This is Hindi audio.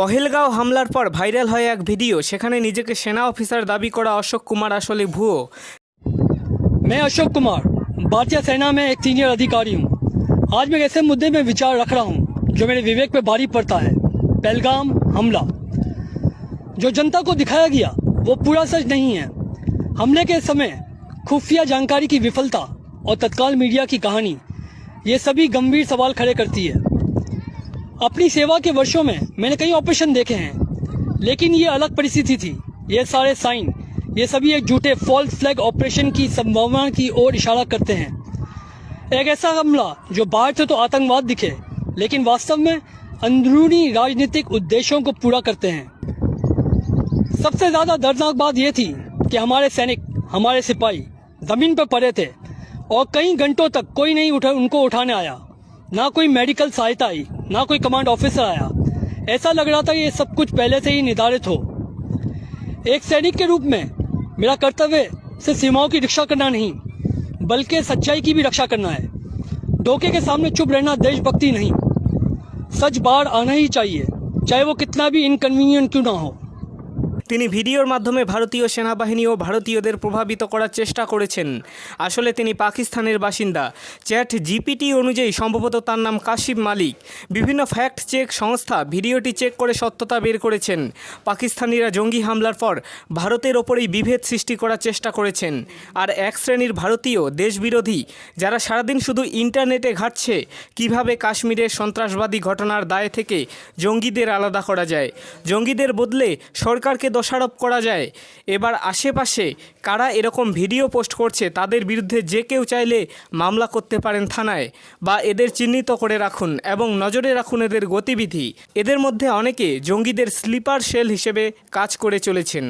পহেলগাঁও হামলার পর ভাইরাল হয় এক ভিডিও সেখানে নিজেকে সেনা অফিসার দাবি করা অশোক কুমার আসলে ভুয়ো मैं अशोक कुमार भारतीय सेना में एक सीनियर अधिकारी हूँ आज मैं एक ऐसे मुद्दे में विचार रख रहा हूँ जो मेरे विवेक पे भारी पड़ता है पहलगाम हमला जो जनता को दिखाया गया वो पूरा सच नहीं है हमले के समय खुफिया जानकारी की विफलता और तत्काल मीडिया की कहानी ये सभी गंभीर सवाल खड़े करती है अपनी सेवा के वर्षों में मैंने कई ऑपरेशन देखे हैं, लेकिन ये अलग परिस्थिति थी। ये सारे साइन, ये सभी एक झूठे फॉल्स फ्लैग ऑपरेशन की संभावना की ओर इशारा करते हैं। एक ऐसा हमला जो बाहर से तो आतंकवाद दिखे, लेकिन वास्तव में अंदरूनी राजनीतिक उद्देश्यों को पूरा करते हैं। सबसे ज़्यादा दर्दनाक बात यह थी कि हमारे सैनिक, हमारे सिपाही ज़मीन पर पड़े थे और कई घंटों तक कोई नहीं उठा, उनको उठाने आया। ना कोई मेडिकल सहायता आई ना कोई कमांड ऑफिसर आया। ऐसा लग रहा था कि ये सब कुछ पहले से ही निर्धारित हो। एक सैनिक के रूप में मेरा कर्तव्य सिर्फ़ सीमाओं की रक्षा करना नहीं, बल्कि सच्चाई की भी रक्षा करना है। धोखे के सामने चुप रहना देशभक्ति नहीं। सच बाहर आना ही चाहिए, चाहे वो कितना भी इनकन्वीनियंट क्यों ना हो। তিনি ভিডিওর মাধ্যমে ভারতীয় সেনাবাহিনী ও ভারতীয়দের প্রভাবিত করার চেষ্টা করেছেন। আসলে তিনি পাকিস্তানের বাসিন্দা। চ্যাট জিপিটি অনুযায়ী সম্ভবত তার নাম কাশিম মালিক। বিভিন্ন ফ্যাক্ট চেক সংস্থা ভিডিওটি চেক করে সত্যতা বের করেছেন। পাকিস্তানিরা জঙ্গি হামলার পর ভারতের ওপরেই বিভেদ সৃষ্টি করার চেষ্টা করেছেন। আর এক শ্রেণির ভারতীয় দেশবিরোধী, যারা সারাদিন শুধু ইন্টারনেটে ঘাটছে, কীভাবে কাশ্মীরের সন্ত্রাসবাদী ঘটনার দায় থেকে জঙ্গিদের আলাদা করা যায়? জঙ্গিদের বদলে সরকারকে দোষারোপ করা যায়। এবার আশেপাশে কারা এরকম ভিডিও পোস্ট করছে তাদের বিরুদ্ধে যে কেউ চাইলে মামলা করতে পারেন থানায় বা এদের চিহ্নিত করে রাখুন এবং নজরে রাখুন এদের গতিবিধি। এদের মধ্যে অনেকে জঙ্গিদের স্লিপার সেল হিসেবে কাজ করে চলেছেন।